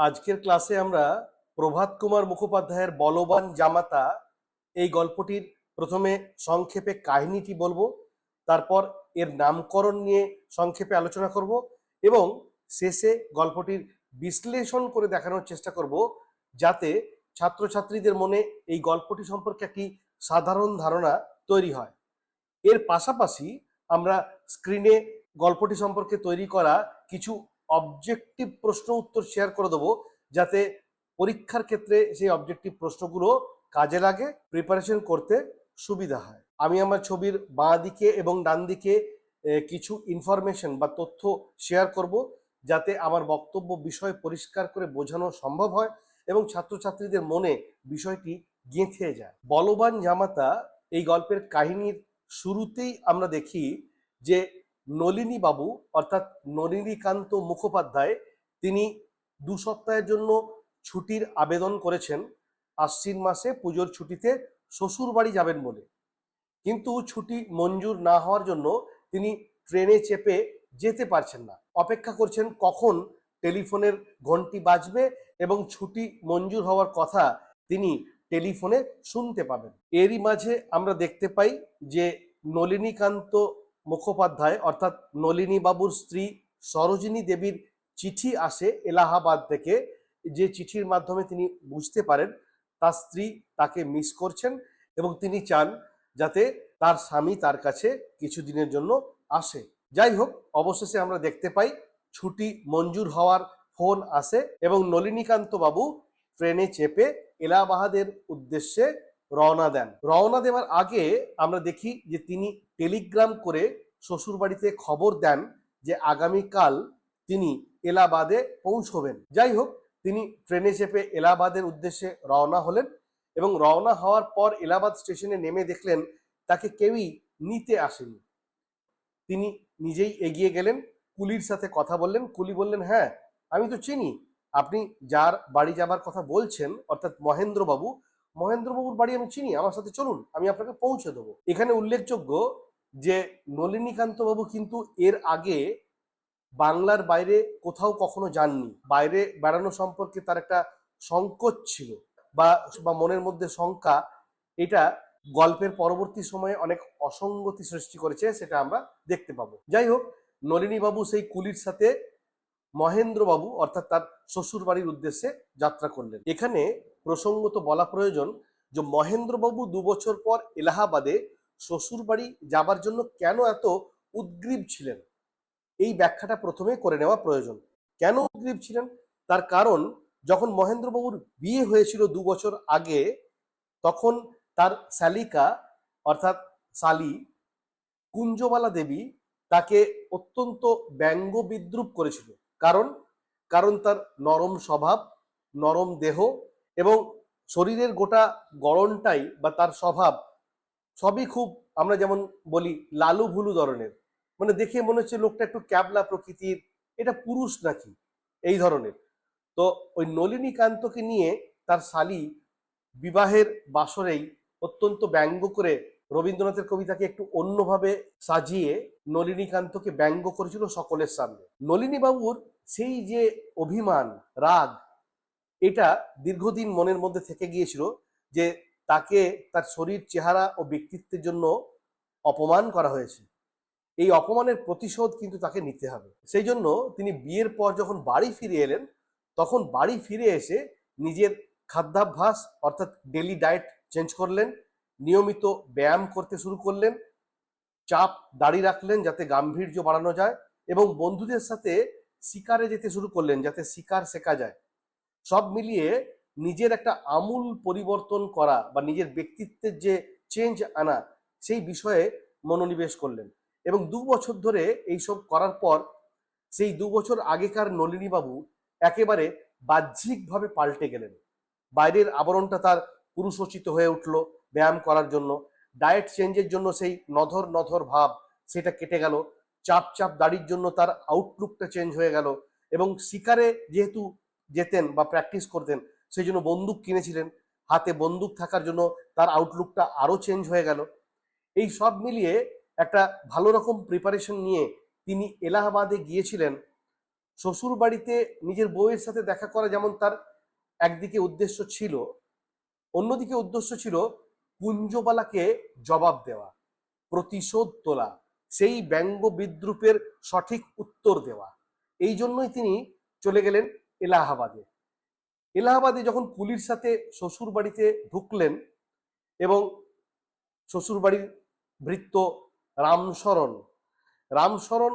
আজকের ক্লাসে আমরা প্রভাত কুমার মুখোপাধ্যায়ের বলবান জামাতা এই গল্পটির প্রথমে সংক্ষেপে কাহিনীটি বলব, তারপর এর নামকরণ নিয়ে সংক্ষেপে আলোচনা করব এবং শেষে গল্পটির বিশ্লেষণ করে দেখানোর চেষ্টা করব যাতে ছাত্রছাত্রীদের মনে এই গল্পটি সম্পর্কে একটি সাধারণ ধারণা তৈরি হয়। এর পাশাপাশি আমরা স্ক্রিনে গল্পটি সম্পর্কে তৈরি করা কিছু অবজেক্টিভ প্রশ্ন উত্তর শেয়ার করে দেবো যাতে পরীক্ষার ক্ষেত্রে সেই অবজেক্টিভ প্রশ্নগুলো কাজে লাগে প্রিপারেশন করতে সুবিধা হয়। আমি আমার ছবির বাঁ দিকে এবং ডান দিকে কিছু ইনফরমেশন বা তথ্য শেয়ার করব যাতে আমার বক্তব্য বিষয় পরিষ্কার করে বোঝানো সম্ভব হয় এবং ছাত্রছাত্রীদের মনে বিষয়টি গেঁথে যায়। বলবান জামাতা এই গল্পের কাহিনীর শুরুতেই আমরা দেখি যে নলিনী বাবু, অর্থাৎ নলিনীকান্ত মুখোপাধ্যায়, তিনি দু সপ্তাহের জন্য ছুটির আবেদন করেছেন। আশ্বিন মাসে পুজোর ছুটিতে শ্বশুর বাড়ি যাবেন বলে। কিন্তু ছুটি মঞ্জুর না হওয়ার জন্য তিনি ট্রেনে চেপে যেতে পারছেন না। অপেক্ষা করছেন কখন টেলিফোনের ঘন্টি বাজবে এবং ছুটি মঞ্জুর হওয়ার কথা তিনি টেলিফোনে শুনতে পাবেন। এরই মাঝে আমরা দেখতে পাই যে নলিনীকান্ত মুখোপাধ্যায়, অর্থাৎ নলিনী বাবুর স্ত্রী সরোজিনী দেবীর চিঠি আসে এলাহাবাদ থেকে। যে চিঠির মাধ্যমে তিনি বুঝতে পারেন তার স্ত্রী তাকে মিস করছেন এবং তিনি চান যাতে তার স্বামী তার কাছে কিছুদিনের জন্য আসে। যাই হোক, অবশেষে আমরা দেখতে পাই ছুটি মঞ্জুর হওয়ার ফোন আসে এবং নলিনীকান্ত বাবু ট্রেনে চেপে এলাহাবাদের উদ্দেশ্যে রওনা দেন। রওনা দেওয়ার আগে আমরা দেখি যে তিনি টেলিগ্রাম করে শ্বশুরবাড়িতে খবর দেন যে আগামীকাল তিনি এলাহাবাদে পৌঁছবেন। যাই হোক, তিনি ট্রেনে চেপে এলাহাবাদের উদ্দেশ্যে রওনা হলেন এবং রওনা হওয়ার পর এলাহাবাদ স্টেশনে নেমে দেখলেন তাকে কেউই নিতে আসেনি। তিনি নিজেই এগিয়ে গেলেন, কুলির সাথে কথা বললেন। কুলি বললেন হ্যাঁ আমি তো চিনি। আপনি যার বাড়ি যাবার কথা বলছেন, অর্থাৎ মহেন্দ্রবাবু মহেন্দ্রবাবুর বাড়ি আমি চিনি, আমার সাথে চলুন, আমি আপনাকে পৌঁছে দেবো। এখানে উল্লেখযোগ্য যে নলিনীকান্ত বাবু কিন্তু এর আগে বাংলার বাইরে কোথাও কখনো যাননি। বাইরে বেড়ানো সম্পর্কে তার একটা সংকোচ ছিল বা বা মনের মধ্যে শঙ্কা। এটা গল্পের পরবর্তী সময়ে অনেক অসঙ্গতি সৃষ্টি করেছে, সেটা আমরা দেখতে পাবো। যাই হোক নলিনী বাবু সেই কুলির সাথে মহেন্দ্র বাবু অর্থাৎ তার শ্বশুর বাড়ির উদ্দেশ্যে যাত্রা করলেন। এখানে প্রসঙ্গত বলা প্রয়োজন যে মহেন্দ্রবাবু দু বছর পর এলাহাবাদে শ্বশুর বাড়ি যাবার জন্য কেন এত উদ্গ্রীব ছিলেন? এই ব্যাখ্যাটা প্রথমে করে নেওয়া প্রয়োজন। কেন উদ্গ্রীব ছিলেন? তার কারণ, যখন মহেন্দ্রবাবুর বিয়ে হয়েছিল দু বছর আগে, তখন তার শালিকা, অর্থাৎ শালি, কুঞ্জবালা দেবী, তাকে অত্যন্ত ব্যঙ্গ বিদ্রুপ করেছিল। কারণ? কারণ তার নরম স্বভাব, নরম দেহ এবং শরীরের গোটা গড়নটাই বা তার স্বভাব সবই খুব আমরা যেমন বলি লালু ভুলু ধরনের। মানে দেখে মনে হচ্ছে লোকটা একটু ক্যাবলা প্রকৃতির, এটা পুরুষ নাকি? এই ধরনের। তো ওই নলিনীকান্তকে নিয়ে তার শালি বিবাহের বাসরেই অত্যন্ত ব্যঙ্গ করে রবীন্দ্রনাথের কবিতাকে একটু অন্যভাবে সাজিয়ে নলিনীকান্তকে ব্যঙ্গ করেছিল সকলের সামনে। নলিনী বাবুর সেই যে অভিমান, রাগ এটা দীর্ঘদিন মনের মধ্যে থেকে গিয়েছিল যে তাকে তার শরীর, চেহারা ও ব্যক্তিত্বের জন্য অপমান করা হয়েছে। এই অপমানের প্রতিশোধ কিন্তু তাকে নিতে হবে। সেই জন্য তিনি বিয়ের পর যখন বাড়ি ফিরে এলেন, তখন বাড়ি ফিরে এসে নিজের খাদ্যাভ্যাস অর্থাৎ ডেলি ডায়েট চেঞ্জ করলেন, নিয়মিত ব্যায়াম করতে শুরু করলেন, চাপ দাড়ি রাখলেন যাতে গাম্ভীর্য বাড়ানো যায় এবং বন্ধুদের সাথে শিকারে যেতে শুরু করলেন যাতে শিকার শেখা যায়। সব মিলিয়ে নিজের একটা আমূল পরিবর্তন করা বা নিজের ব্যক্তিত্বের যে চেঞ্জ আনা, সেই বিষয়ে মনোনিবেশ করলেন। এবং দু বছর ধরে এইসব করার পর সেই দু বছর আগেকার নলিনীবাবু একেবারে বাহ্যিকভাবে পাল্টে গেলেন। বাইরের আবরণটা তার পুরুষোচিত হয়ে উঠল ব্যায়াম করার জন্য। ডায়েট চেঞ্জের জন্য সেই নধর নধর ভাব সেটা কেটে গেল। চাপ চাপ দাড়ির জন্য তার আউটলুকটা চেঞ্জ হয়ে গেল। এবং শিকারে যেহেতু যেতেন বা প্র্যাকটিস করতেন, সেই জন্য বন্দুক কিনেছিলেন। হাতে বন্দুক থাকার জন্য তার আউটলুকটা আরও চেঞ্জ হয়ে গেল। এই সব মিলিয়ে একটা ভালো রকম প্রিপারেশন নিয়ে তিনি এলাহাবাদে গিয়েছিলেন। শ্বশুর বাড়িতে নিজের বউয়ের সাথে দেখা করা যেমন তার একদিকে উদ্দেশ্য ছিল, অন্যদিকে উদ্দেশ্য ছিল কুঞ্জবালাকে জবাব দেওয়া, প্রতিশোধ তোলা, সেই ব্যঙ্গ বিদ্রুপের সঠিক উত্তর দেওয়া। এই জন্যই তিনি চলে গেলেন এলাহাবাদে। এলাহাবাদে যখন কুলির সাথে শ্বশুর বাড়িতে ঢুকলেন এবং শ্বশুর বাড়ির ভৃত্য রামশরণ রামশরণ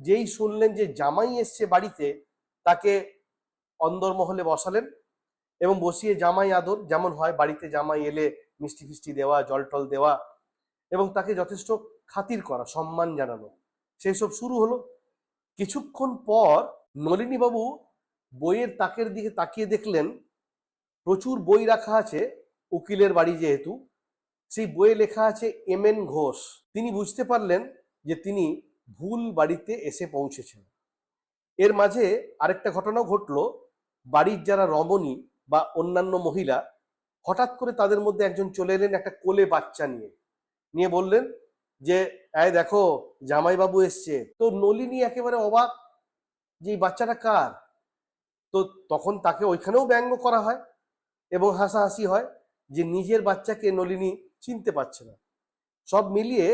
যেই শুনলেন যে জামাই এসছে বাড়িতে, তাকে অন্দরমহলে বসালেন এবং বসিয়ে জামাই আদর, যেমন হয় বাড়িতে জামাই এলে মিষ্টি ফিষ্টি দেওয়া, জল টল দেওয়া এবং তাকে যথেষ্ট খাতির করা, সম্মান জানানো। সেই সব শুরু হলো। কিছুক্ষণ পর নলিনীবাবু বইয়ের তাকের দিকে তাকিয়ে দেখলেন, প্রচুর বই রাখা আছে উকিলের বাড়ি যেহেতু। সেই বইয়ে লেখা আছে এম এন ঘোষ। তিনি বুঝতে পারলেন যে তিনি ভুল বাড়িতে এসে পৌঁছেছেন। এর মাঝে আরেকটা ঘটনাও ঘটলো। বাড়ির যারা রমণী বা অন্যান্য মহিলা, হঠাৎ করে তাদের মধ্যে একজন চলে এলেন একটা কোলে বাচ্চা নিয়ে। নিয়ে বললেন যে, এই দেখো, জামাইবাবু এসছে। তো নলিনী একেবারে অবাক, যে এই বাচ্চাটা কার? তো তখন তাকে ওইখানেও ব্যঙ্গ করা হয় এবং হাসাহাসি হয় যে নিজের বাচ্চাকে নলিনী চিনতে পারছে না। সব মিলিয়ে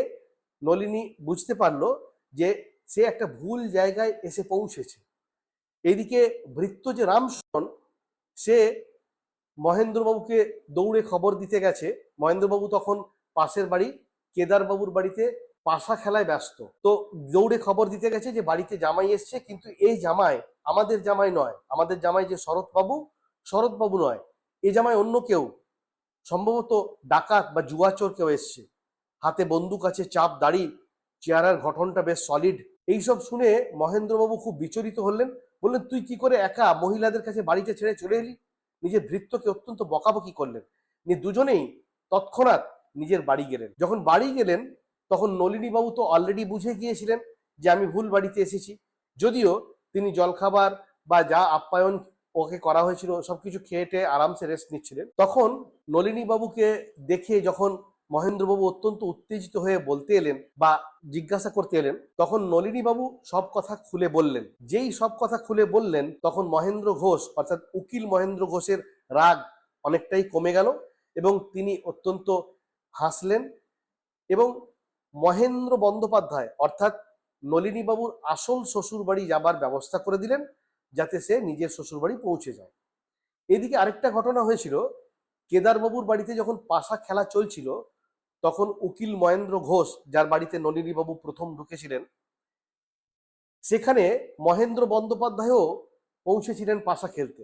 নলিনী বুঝতে পারল যে সে একটা ভুল জায়গায় এসে পৌঁছেছে। এদিকে ভৃত্য যে রামসন, সে মহেন্দ্রবাবুকে দৌড়ে খবর দিতে গেছে। মহেন্দ্রবাবু তখন পাশের বাড়ি, কেদারবাবুর বাড়িতে পাশা খেলায় ব্যস্ত। তো দৌড়ে খবর দিতে গেছে যে বাড়িতে জামাই এসছে, কিন্তু এই জামাই আমাদের জামাই নয়। আমাদের জামাই যে শরৎবাবু শরৎবাবু নয়। এ জামাই অন্য কেউ। সম্ভবত ডাকাত বা জুয়াচোর কেউ এসছে। হাতে বন্দুক আছে, চাপ, দাড়ি, চেহারার গঠনটা বেশ সলিড এইসব শুনে মহেন্দ্রবাবু খুব বিচলিত হলেন। বললেন, তুই কি করে একা মহিলাদের কাছে বাড়িতে ছেড়ে চলে এলি? নিজের ভৃত্যকে অত্যন্ত বকাবকি করলেন। নিয়ে দুজনেই তৎক্ষণাৎ নিজের বাড়ি গেলেন। যখন বাড়ি গেলেন তখন নলিনীবাবু তো অলরেডি বুঝে গিয়েছিলেন যে আমি ভুল বাড়িতে এসেছি। যদিও তিনি জলখাবার বা যা আপ্যায়ন ওকে করা হয়েছিল সবকিছু খেয়ে টেয়ে আরামসে রেস্ট নিচ্ছিলেন। তখন নলিনীবাবুকে দেখে যখন মহেন্দ্রবাবু অত্যন্ত উত্তেজিত হয়ে বলতে এলেন বা জিজ্ঞাসা করতে এলেন, তখন নলিনীবাবু সব কথা খুলে বললেন। যেই সব কথা খুলে বললেন, তখন মহেন্দ্র ঘোষ, অর্থাৎ উকিল মহেন্দ্র ঘোষের রাগ অনেকটাই কমে গেল এবং তিনি অত্যন্ত হাসলেন এবং মহেন্দ্র বন্দ্যোপাধ্যায়, অর্থাৎ নলিনীবাবুর আসল শ্বশুর বাড়ি যাবার ব্যবস্থা করে দিলেন যাতে সে নিজের শ্বশুর বাড়ি পৌঁছে যায়। এদিকে আরেকটা ঘটনা হয়েছিল, কেদারবাবুর বাড়িতে যখন পাশা খেলা চলছিল, তখন উকিল মহেন্দ্র ঘোষ, যার বাড়িতে নলিনীবাবু প্রথম ঢুকেছিলেন, সেখানে মহেন্দ্র বন্দ্যোপাধ্যায়ও পৌঁছেছিলেন পাশা খেলতে।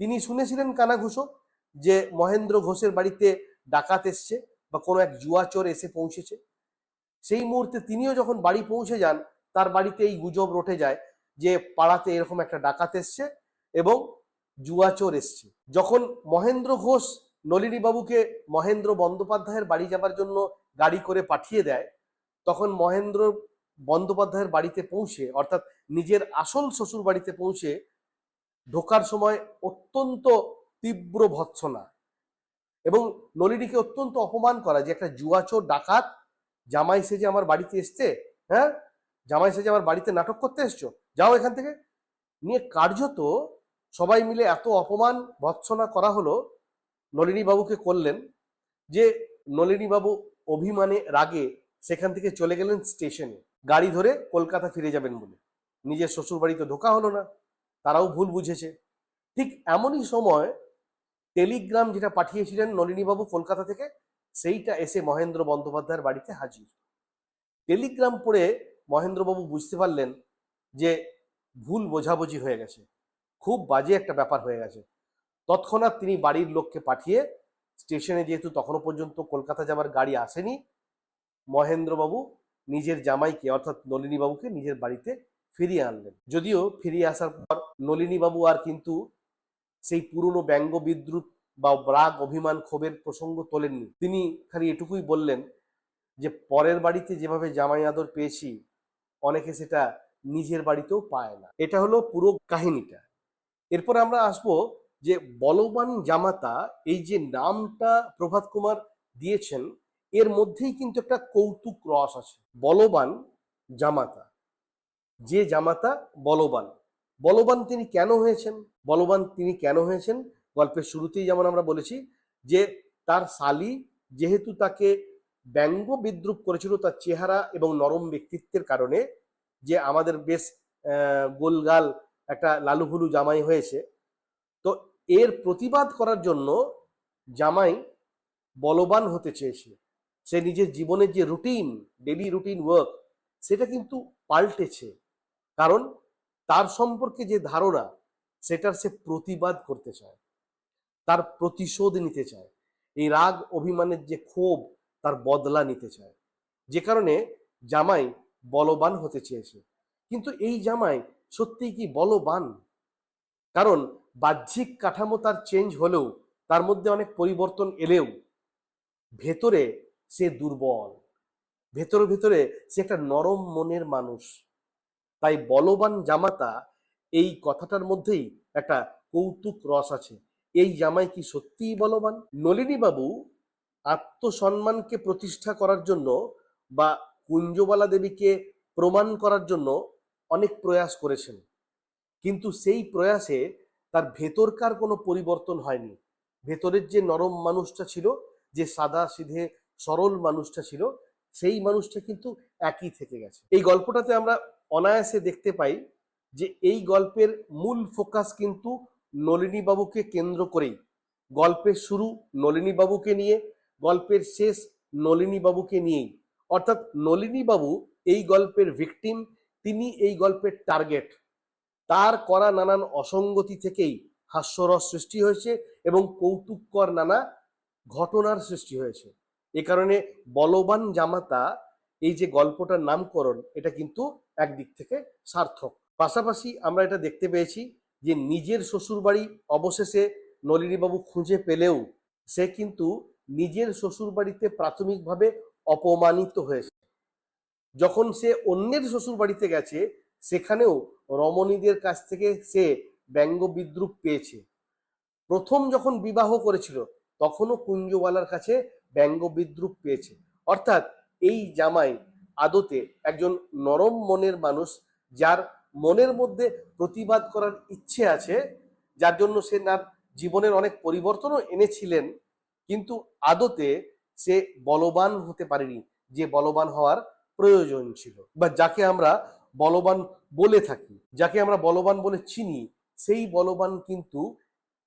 তিনি শুনেছিলেন কানাঘুষো যে মহেন্দ্র ঘোষের বাড়িতে ডাকাত এসছে বা কোনো এক জুয়াচোর এসে পৌঁছেছে। সেই মুহূর্তে তিনিও যখন বাড়ি পৌঁছে যান, তার বাড়িতে এই গুজব রটে যায় যে পাড়াতে এরকম একটা ডাকাত এসছে এবং জুয়াচোর এসছে। যখন মহেন্দ্র ঘোষ নলিনী বাবুকে মহেন্দ্র বন্দ্যোপাধ্যায়ের বাড়ি যাবার জন্য গাড়ি করে পাঠিয়ে দেয়, তখন মহেন্দ্র বন্দ্যোপাধ্যায়ের বাড়িতে পৌঁছে, অর্থাৎ নিজের আসল শ্বশুর বাড়িতে পৌঁছে, ঢোকার সময় অত্যন্ত তীব্র ভৎসনা এবং নলিনীকে অত্যন্ত অপমান করা যে একটা জুয়াচোর ডাকাত জামাই সেজে আমার বাড়িতে এসছে হ্যাঁ? জামাই সেজে আমার বাড়িতে নাটক করতে এসছো? যাও এখান থেকে। নিয়ে কার্যত সবাই মিলে এত অপমান ভৎসনা করা হলো নলিনী বাবুকে করলেন যে নলিনী বাবু অভিমানে রাগে সেখান থেকে চলে গেলেন স্টেশনে। গাড়ি ধরে কলকাতা ফিরে যাবেন বলে। নিজের শ্বশুর বাড়িতে ঢোকা হলো না, তারাও ভুল বুঝেছে। ঠিক এমনই সময় টেলিগ্রাম যেটা পাঠিয়েছিলেন নলিনীবাবু কলকাতা থেকে সেইটা এসে মহেন্দ্র বন্দ্যোপাধ্যায়ের বাড়িতে হাজির। টেলিগ্রাম পড়ে মহেন্দ্রবাবু বুঝতে পারলেন যে ভুল বোঝাবুঝি হয়ে গেছে। খুব বাজে একটা ব্যাপার হয়ে গেছে। তৎক্ষণাৎ তিনি বাড়ির লোককে পাঠিয়ে স্টেশনে যেহেতু তখনও পর্যন্ত কলকাতা যাবার গাড়ি আসেনি, মহেন্দ্রবাবু নিজের জামাইকে অর্থাৎ নলিনীবাবুকে নিজের বাড়িতে ফিরিয়ে আনলেন। যদিও ফিরিয়ে আসার পর নলিনীবাবু আর কিন্তু সেই পুরনো ব্যঙ্গ বিদ্রুপ বা রাগ অভিমান ক্ষোভের প্রসঙ্গ তোলেননি। তিনি খালি এটুকুই বললেন যে, পরের বাড়িতে যেভাবে জামাই আদর পেয়েছি, অনেকে সেটা নিজের বাড়িতেও পায় না। এটা হলো পুরো কাহিনীটা। এরপর আমরা আসব যে, বলবান জামাতা এই যে নামটা প্রভাত কুমার দিয়েছেন, এর মধ্যেই কিন্তু একটা কৌতুক রস আছে। বলবান জামাতা। যে জামাতা বলবান। বলবান তিনি কেন হয়েছেন? বলবান তিনি কেন হয়েছেন? গল্পের শুরুতেই যেমন আমরা বলেছি যে তার শালি যেহেতু তাকে ব্যঙ্গ বিদ্রুপ করেছিল, তার চেহারা এবং নরম ব্যক্তিত্বের কারণে যে আমাদের বেশ গোলগাল একটা লালুহুলু জামাই হয়েছে, তো এর প্রতিবাদ করার জন্য জামাই বলবান হতে চেয়েছে সে নিজের জীবনের যে রুটিন ডেলি রুটিন ওয়ার্ক, সেটা কিন্তু পাল্টেছে। কারণ তার সম্পর্কে যে ধারণা, সেটার সে প্রতিবাদ করতে চায়। তার প্রতিশোধ নিতে চায়। এই রাগ অভিমানের যে ক্ষোভ তার বদলা নিতে চায়। যে কারণে জামাই বলবান হতে চেয়েছে। কিন্তু এই জামাই সত্যিই কি বলবান? কারণ বাহ্যিক কাঠামো তার চেঞ্জ হলেও তার মধ্যে অনেক পরিবর্তন এলেও ভেতরে সে দুর্বল। ভেতরে ভেতরে সে একটা নরম মনের মানুষ। তাই বলবান জামাতা এই কথাটার মধ্যেই একটা কৌতুক রস আছে। এই জামাই কি সত্যিই বলবান? নলিনী বাবু আত্মসম্মানকে প্রতিষ্ঠা করার জন্য বা কুঞ্জবালা দেবীকে প্রমাণ করার জন্য অনেক প্রয়াস করেছেন। কিন্তু সেই প্রয়াসে তার ভেতরকার কোনো পরিবর্তন হয়নি। ভেতরের যে নরম মানুষটা ছিল, যে সাদা সিধে সরল মানুষটা ছিল, সেই মানুষটা কিন্তু একই থেকে গেছে। এই গল্পটাতে আমরা অনায়াসে দেখতে পাই যে এই গল্পের মূল ফোকাস কিন্তু নলিনী বাবুকে কেন্দ্র করেই। গল্পের শুরু নলিনী বাবুকে নিয়ে, গল্পের শেষ নলিনী বাবুকে নিয়েই। অর্থাৎ নলিনী বাবু এই গল্পের ভিকটিম তিনি এই গল্পের টার্গেট তার করা নানান অসঙ্গতি থেকেই হাস্যরস সৃষ্টি হয়েছে এবং কৌতুককর নানা ঘটনার সৃষ্টি হয়েছে। এ কারণে বলবান জামাতা এই যে গল্পটার নামকরণ, এটা কিন্তু একদিক থেকে সার্থক। পাশাপাশি আমরা এটা দেখতে পেয়েছি যে নিজের শ্বশুরবাড়ি অবশেষে নলিনীবাবু খুঁজে পেলেও সে কিন্তু নিজের শ্বশুরবাড়িতে প্রাথমিকভাবে অপমানিত হয়েছে। যখন সে অন্যের শ্বশুরবাড়িতে গেছে, সেখানেও রমণীদের কাছ থেকে সে ব্যঙ্গ বিদ্রুপ পেয়েছে। প্রথম যখন বিবাহ করেছিল, তখনও কুঞ্জওয়ালার কাছে ব্যঙ্গ বিদ্রুপ পেয়েছে। অর্থাৎ এই জামাই আদতে একজন নরম মনের মানুষ যার মনের মধ্যে প্রতিবাদ করার ইচ্ছে আছে, যার জন্য সে তার জীবনের অনেক পরিবর্তনও এনেছিলেন, কিন্তু আদতে সে বলবান হতে পারেনি, যে বলবান হওয়ার প্রয়োজন ছিল। বা যাকে আমরা বলবান বলে থাকি, যাকে আমরা বলবান বলে চিনি, সেই বলবান কিন্তু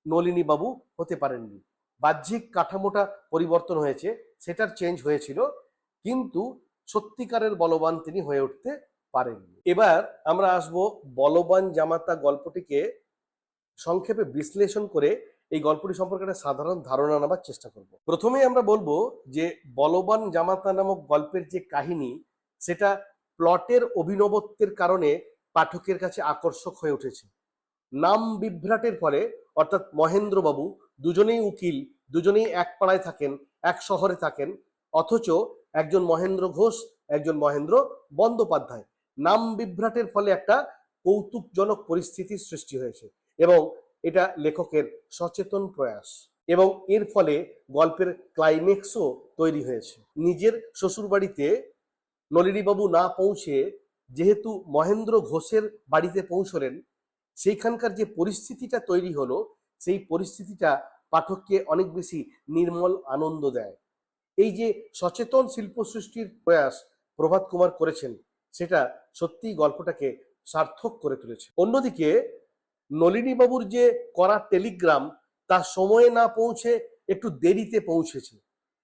নলিনী বাবু হতে পারেননি। বাহ্যিক কাঠামোটা পরিবর্তন হয়েছে, সেটার চেঞ্জ হয়েছিল, কিন্তু সত্যিকারের বলবান তিনি হয়ে উঠতে পারেননি। এবার আমরা আসব বলবান জামাতা গল্পটিকে সংক্ষেপে বিশ্লেষণ করে এই গল্পটি সম্পর্কে একটা সাধারণ ধারণা নেবার চেষ্টা করব। প্রথমেই আমরা বলব যে বলবান জামাতা নামক গল্পের যে কাহিনী, সেটা প্লটের অভিনবত্বের কারণে পাঠকের কাছে আকর্ষক হয়ে উঠেছে। নাম বিভ্রাটের ফলে অর্থাৎ মহেন্দ্রবাবু দুজনেই উকিল, দুজনেই এক পাড়ায় থাকেন, এক শহরে থাকেন, অথচ একজন মহেন্দ্র ঘোষ, একজন মহেন্দ্র বন্দ্যোপাধ্যায়। নাম বিভ্রাটের ফলে একটা কৌতুকজনক পরিস্থিতির সৃষ্টি হয়েছে এবং এটা লেখকের সচেতন প্রয়াস এবং এর ফলে গল্পের ক্লাইম্যাক্সও তৈরি হয়েছে। নিজের শ্বশুরবাড়িতে নলিনীবাবু না পৌঁছে যেহেতু মহেন্দ্র ঘোষের বাড়িতে পৌঁছলেন, সেইখানকার যে পরিস্থিতিটা তৈরি হলো, সেই পরিস্থিতিটা পাঠককে অনেক বেশি নির্মল আনন্দ দেয়। এই যে সচেতন শিল্প সৃষ্টির প্রয়াস প্রভাত কুমার করেছেন সেটা সত্যিই গল্পটাকে সার্থক করে তুলেছে। অন্যদিকে নলিনীবাবুর যে করা টেলিগ্রাম, তা সময়ে না পৌঁছে একটু দেরিতে পৌঁছেছে।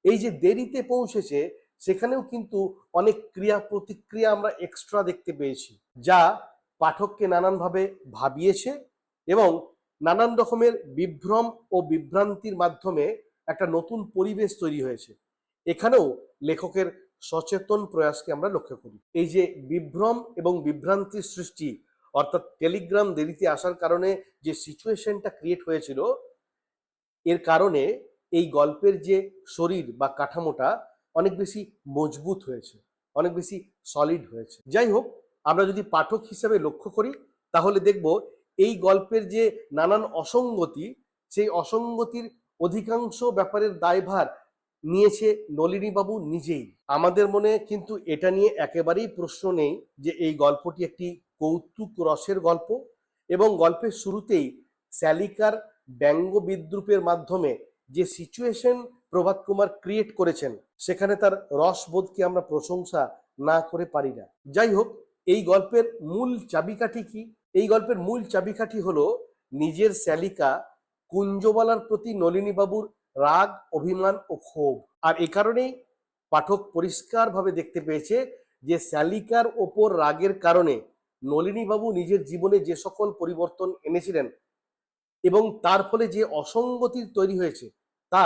এই যে দেরিতে পৌঁছেছে, সেখানেও কিন্তু অনেক ক্রিয়া প্রতিক্রিয়া আমরা এক্সট্রা দেখতে পেয়েছি, যা পাঠককে নানানভাবে ভাবিয়েছে এবং নানান রকমের বিভ্রম ও বিভ্রান্তির মাধ্যমে একটা নতুন পরিবেশ তৈরি হয়েছে। এখানেও লেখকের সচেতন প্রয়াসকে আমরা লক্ষ্য করি। এই যে বিভ্রম এবং বিভ্রান্তির সৃষ্টি, অর্থাৎ টেলিগ্রাম দেরিতে আসার কারণে যে সিচুয়েশনটা ক্রিয়েট হয়েছিল, এর কারণে এই গল্পের যে শরীর বা কাঠামোটা অনেক বেশি মজবুত হয়েছে, অনেক বেশি সলিড হয়েছে। যাই হোক, আমরা যদি পাঠক হিসেবে লক্ষ্য করি, তাহলে দেখব এই গল্পের যে নানান অসঙ্গতি, সেই অসঙ্গতির অধিকাংশ ব্যাপারের দায়ভার নিয়েছে নলিনীবাবু নিজেই। আমাদের মনে কিন্তু এটা নিয়ে একেবারেই প্রশ্ন নেই যে এই গল্পটি একটি কৌতুক রসের গল্প এবং গল্পের শুরুতেই স্যালিকার ব্যঙ্গ বিদ্রুপের মাধ্যমে যে সিচুয়েশন প্রভাত কুমার ক্রিয়েট করেছেন, সেখানে তার রসবোধকে আমরা প্রশংসা না করে পারি না। যাই হোক, এই গল্পের মূল চাবিকাঠি কি? এই গল্পের মূল চাবিকাঠি হলো নিজের স্যালিকা কুঞ্জবালার প্রতি নলিনীবাবুর রাগ, অভিমান ও ক্ষোভ। আর এ কারণেই পাঠক পরিষ্কারভাবে দেখতে পেয়েছে যে স্যালিকার ওপর রাগের কারণে নলিনীবাবু নিজের জীবনে যে সকল পরিবর্তন এনেছিলেন এবং তার ফলে যে অসঙ্গতির তৈরি হয়েছে, তা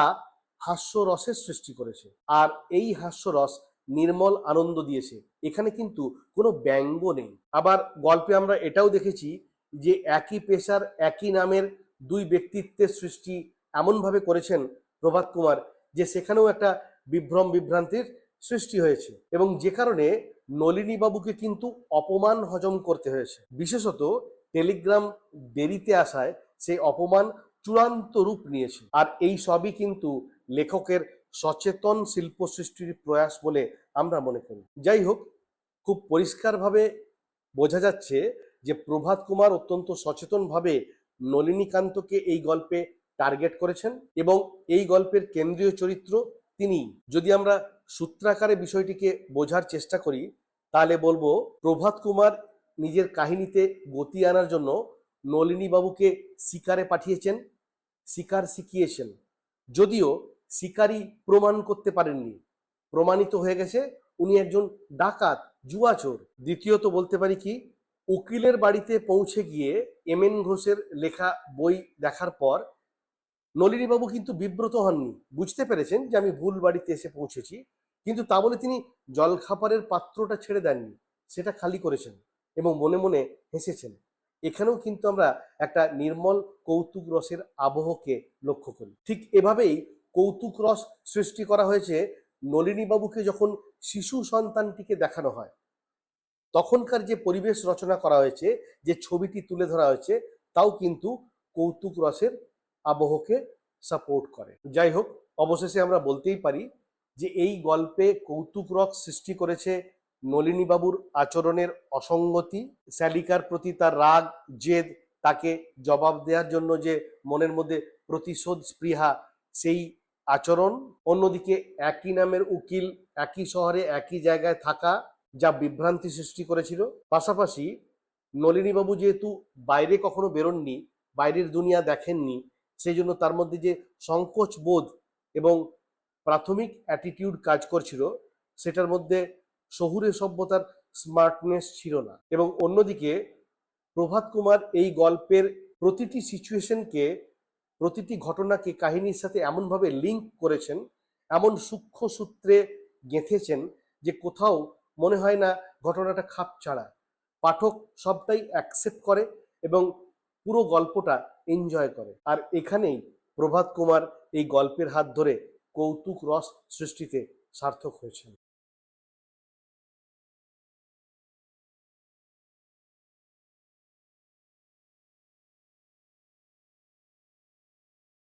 হাস্যরসের সৃষ্টি করেছে। আর এই হাস্যরস নির্মল আনন্দ দিয়েছে। এখানে কিন্তু কোনো ব্যঙ্গ নেই। আবার গল্পে আমরা এটাও দেখেছি যে একই পেশার একই নামের দুই ব্যক্তিত্বের সৃষ্টি এমনভাবে করেছেন প্রভাত কুমার যে সেখানেও একটা বিভ্রম বিভ্রান্তির সৃষ্টি হয়েছে এবং যে কারণে নলিনী বাবুকে কিন্তু অপমান হজম করতে হয়েছে। বিশেষত টেলিগ্রাম দেরিতে আসায় সেই অপমান চূড়ান্ত রূপ নিয়েছে। আর এই সবই কিন্তু লেখকের সচেতন শিল্প সৃষ্টির প্রয়াস বলে আমরা মনে করি। যাই হোক, খুব পরিষ্কারভাবে বোঝা যাচ্ছে যে প্রভাত কুমার অত্যন্ত সচেতনভাবে নলিনীকান্তকে এই গল্পে টার্গেট করেছেন এবং এই গল্পের কেন্দ্রীয় চরিত্র তিনি। যদি আমরা সূত্রাকারে বিষয়টিকে বোঝার চেষ্টা করি, তাহলে বলব প্রভাত কুমার নিজের কাহিনীতে গতি আনার জন্য নলিনী বাবুকে শিকারে পাঠিয়েছেন, শিকার শিখিয়েছেন। যদিও শিকারী প্রমাণ করতে পারেননি। প্রমাণিত হয়ে গেছে, উনি একজন ডাকাত, জুয়াচোর। দ্বিতীয়ত বলতে পারি কি, উকিলের বাড়িতে পৌঁছে গিয়ে এম এন ঘোষের লেখা বই দেখার পর নলিনীবাবু কিন্তু বিব্রত হননি। বুঝতে পেরেছেন যে আমি ভুল বাড়িতে এসে পৌঁছেছি, কিন্তু তা বলে তিনি জলখাবারের পাত্রটা ছেড়ে দেননি, সেটা খালি করেছেন এবং মনে মনে হেসেছেন। এখানেও কিন্তু আমরা একটা নির্মল কৌতুক রসের আবহকে লক্ষ্য করি। ঠিক এভাবেই কৌতুক রস সৃষ্টি করা হয়েছে নলিনীবাবুকে যখন শিশু সন্তানটিকে দেখানো হয়। তখনকার যে পরিবেশ রচনা করা হয়েছে, যে ছবিটি তুলে ধরা হয়েছে, তাও কিন্তু কৌতুক রসের আবহকে সাপোর্ট করে। যাই হোক অবশেষে আমরা বলতেই পারি যে এই গল্পে কৌতুক রস সৃষ্টি করেছে নলিনীবাবুর আচরণের অসঙ্গতি, স্যালিকার প্রতি তার রাগ, জেদ, তাকে জবাব দেওয়ার জন্য যে মনের মধ্যে প্রতিশোধ স্পৃহা, সেই আচরণ অন্যদিকে একই নামের উকিল, একই শহরে একই জায়গায় থাকা যা বিভ্রান্তি সৃষ্টি করেছিল। পাশাপাশি নলিনীবাবু যেহেতু বাইরে কখনো বেরোননি, বাইরের দুনিয়া দেখেননি সেই জন্য তার মধ্যে যে সংকোচ বোধ এবং প্রাথমিক অ্যাটিটিউড কাজ করছিল, সেটার মধ্যে শহুরে সভ্যতার স্মার্টনেস ছিল না। এবং অন্যদিকে প্রভাত কুমার এই গল্পের প্রতিটি সিচুয়েশনকে প্রতিটি ঘটনাকে, কাহিনীর সাথে এমনভাবে লিঙ্ক করেছেন, এমন সূক্ষ্ম সূত্রে গেঁথেছেন যে কোথাও মনে হয় না ঘটনাটা খাপ ছাড়া। পাঠক সবটাই অ্যাকসেপ্ট করে এবং পুরো গল্পটা এনজয় করে। আর এখানেই প্রভাত কুমার এই গল্পের হাত ধরে কৌতুক রস সৃষ্টিতে সার্থক হয়েছেন।